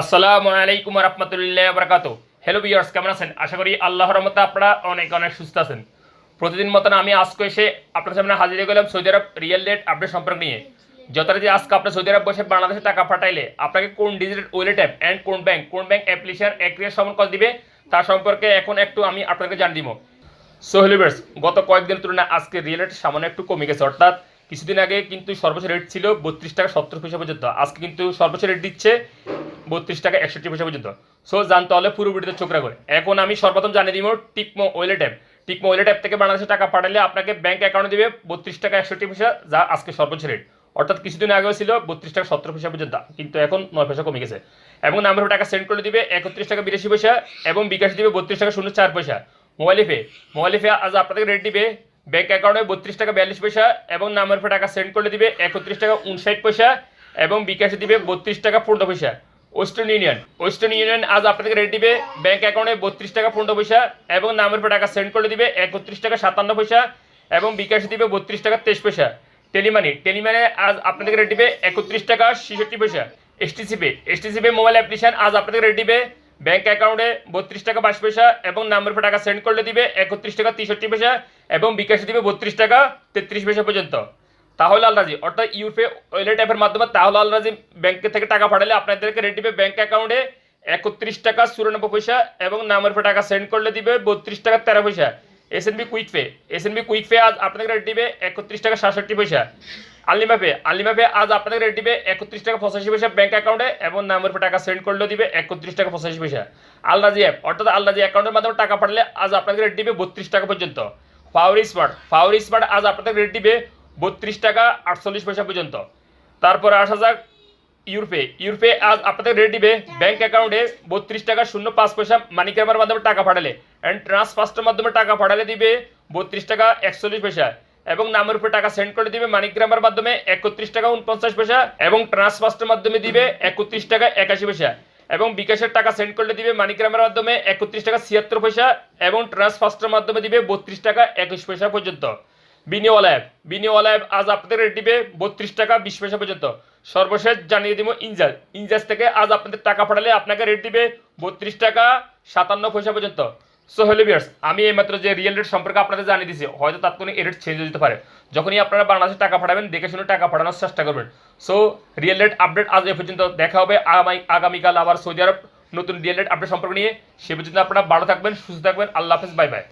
আসসালামু আলাইকুম রহমতুল্লাহ বরকাত হ্যালো বিয়ার্স কেমন আছেন? আশা করি আল্লাহর রহমতে আপনারা অনেক অনেক সুস্থ আছেন। প্রতিদিন মতন আমি আজকে এসে আপনার সামনে হাজির হয়ে গেলাম Saudi Arab riyal rate update সম্পর্ক নিয়ে। যথারীতি আজকে আপনার সৌদি আরব বসে বাংলাদেশে টাকা পাঠাইলে আপনাকে কোন ডিজিটাল ওয়ালেট অ্যাপ অ্যান্ড কোন ব্যাংক কোন ব্যাংক অ্যাপ্লিকেশন একরিয়ার সমন কল দিবে তার সম্পর্কে এখন একটু আমি আপনাকে জান দিব। সো হেলিভার্স গত কয়েকদিনের তুলনায় আজকে রিয়েল রেট সামান্য একটু কমে গেছে। অর্থাৎ কিছুদিন আগে কিন্তু সর্বোচ্চ রেট ছিল বত্রিশ টাকা সত্তর পয়সা পর্যন্ত। আজকে কিন্তু সর্বোচ্চ রেট দিচ্ছে বত্রিশ টাকা একষট্টি পয়সা পর্যন্ত। সো জানতে হলে পুরো ভিডিওতে চোখ রাখুন এখন আমি সর্বপ্রথম জানিয়ে দিব টিকমো ওয়েলেট অ্যাপ টিকমো ওয়েলেট অ্যাপ থেকে বাংলাদেশে টাকা পাঠালে আপনাকে ব্যাংক অ্যাকাউন্টে দিবে বত্রিশ টাকা একষট্টি পয়সা, যা আজকে সর্বোচ্চ রেট অর্থাৎ কিছুদিন আগেও ছিল বত্রিশ টাকা সত্তর পয়সা পর্যন্ত, কিন্তু এখন নয় পয়সা কমে গেছে। এবং নাম্বার টাকা সেন্ড করে দিবে একত্রিশ টাকা বিরাশি পয়সা, এবং বিকাশ দিবে বত্রিশ টাকা শূন্য চার পয়সা। মোবাইল পে মোবাইল পে আজ আপনাদের রেট দিবে ব্যাংক অ্যাকাউন্টে বত্রিশ টাকা বিয়াল্লিশ পয়সা, এবং নাম্বার টাকা সেন্ড করে দিবে একত্রিশ টাকা উনষাট পয়সা, এবং বিকাশে দিবে বত্রিশ টাকা পনেরো পয়সা। Western union. ওয়েস্টার্ন ইউনিয়ন আজ আপনাদের রেট দিবে ব্যাংক অ্যাকাউন্টে বত্রিশ টাকা পনেরো পয়সা এবং নামের পর টাকা সেন্ড করে দিবে একত্রিশ টাকা সাতান্ন পয়সা এবং বিকাশে দিবে বত্রিশ টাকা তেইশ পয়সা। টেলিমানি টেলিমানি আজ আপনাদের রেট দিবে একত্রিশ টাকা ছেষট্টি পয়সা। এসটিসিপি এসটিসিপি মোবাইল অ্যাপ্লিকেশন আজ আপনাদের রেট দিবে ব্যাংক অ্যাকাউন্টে বত্রিশ টাকা বাইশ পয়সা এবং নাম্বার পর টাকা সেন্ড করলে দিবে একত্রিশ টাকা তেষট্টি পয়সা এবং বিকাশে দিবে বত্রিশ টাকা তেত্রিশ পয়সা পর্যন্ত। তাহলে আলরাজি অর্থাৎ ইউপে ওয়েলেট অ্যাপের মাধ্যমে তাহলে আলরাজি ব্যাংকে থেকে টাকা পাঠালে আপনাদেরকে দিবে ব্যাংক অ্যাকাউন্টে একত্রিশ টাকা চুরানব্বই পয়সা এবং নামের পর টাকা সেন্ড করলে দিবে বত্রিশ টাকা তেরো পয়সা। S N B quick pay S N B quick pay আজ আপনাদের রেট দিবে একত্রিশ টাকা সাতষট্টি পয়সা। আলিমা পে আলিমা পে আজ আপনাদের রেট দিবে একত্রিশ টাকা পঁচাশি পয়সা ব্যাংক অ্যাকাউন্টে এবং নামের পর টাকা সেন্ড করলে দিবে একত্রিশ টাকা পঁচাশি পয়সা। আলরাজি অ্যাপ অর্থাৎ আলরাজি অ্যাকাউন্টের মাধ্যমে টাকা পাঠালে আজ আপনাদের রেট দিবে বত্রিশ টাকা পর্যন্ত। পাওয়ার স্মার্ট পাওয়ার স্মার্ট আজ আপনাদের রেট দিবে বত্রিশ টাকা আটচল্লিশ পয়সা পর্যন্ত। তারপরে আসা যাক ইউরপে। ইউরপে আজ আপনাদের রেট দিবে ব্যাংক অ্যাকাউন্টে বত্রিশ টাকা শূন্য পাঁচ পয়সা মানি ক্যামের মাধ্যমে টাকা পাঠালে। অ্যান্ড ট্রান্সফার্স্টের মাধ্যমে টাকা পাঠালে দিবে বত্রিশ টাকা একচল্লিশ পয়সা। এবং নামের উপরে টাকা সেন্ড করে দিবে মানিগ্রামের মাধ্যমে একত্রিশ টাকা উনপঞ্চাশ পয়সা। এবং ট্রান্সফার্স্টের মাধ্যমে দিবে একত্রিশ টাকা একাশি পয়সা। এবং বিকাশের টাকা সেন্ড করলে দিবে মানিগ্রামের মাধ্যমে একত্রিশ টাকা ছিয়াত্তর পয়সা। এবং ট্রান্সফার্স্টের মাধ্যমে দিবে বত্রিশ টাকা একুশ পয়সা পর্যন্ত। বিনিওয়ালা অ্যাপ। বিনিওয়ালা অ্যাপ আজ আপনাদের রেট দিবে বত্রিশ টাকা বিশ পয়সা পর্যন্ত। সর্বশেষ জানিয়ে দিব ইনজাজ। ইনজাজ থেকে আজ আপনাদের টাকা পাঠালে আপনাকে রেট দিবে বত্রিশ টাকা সাতান্ন পয়সা পর্যন্ত। সো হ্যালো বিয়ার্স আমি এইমাত্র যে রিয়েল রেট সম্পর্কে আপনাদের জানিয়ে দিয়েছি হয়তো তাৎক্ষণিক রেট চেঞ্জ হয়ে যেতে পারে। যখনই আপনারা বাংলাদেশে টাকা পাঠাবেন, দেখে শুনে টাকা পাঠানোর চেষ্টা করবেন। সো রিয়েল রেট আপডেট আজ এ পর্যন্ত দেখা হবে। আগামীকাল আবার সৌদি আরব নতুন রিয়েল রেট আপডেট সম্পর্ক নিয়ে। সে পর্যন্ত আপনারা ভালো থাকবেন, সুস্থ থাকবেন। আল্লাহ হাফেজ বাই বাই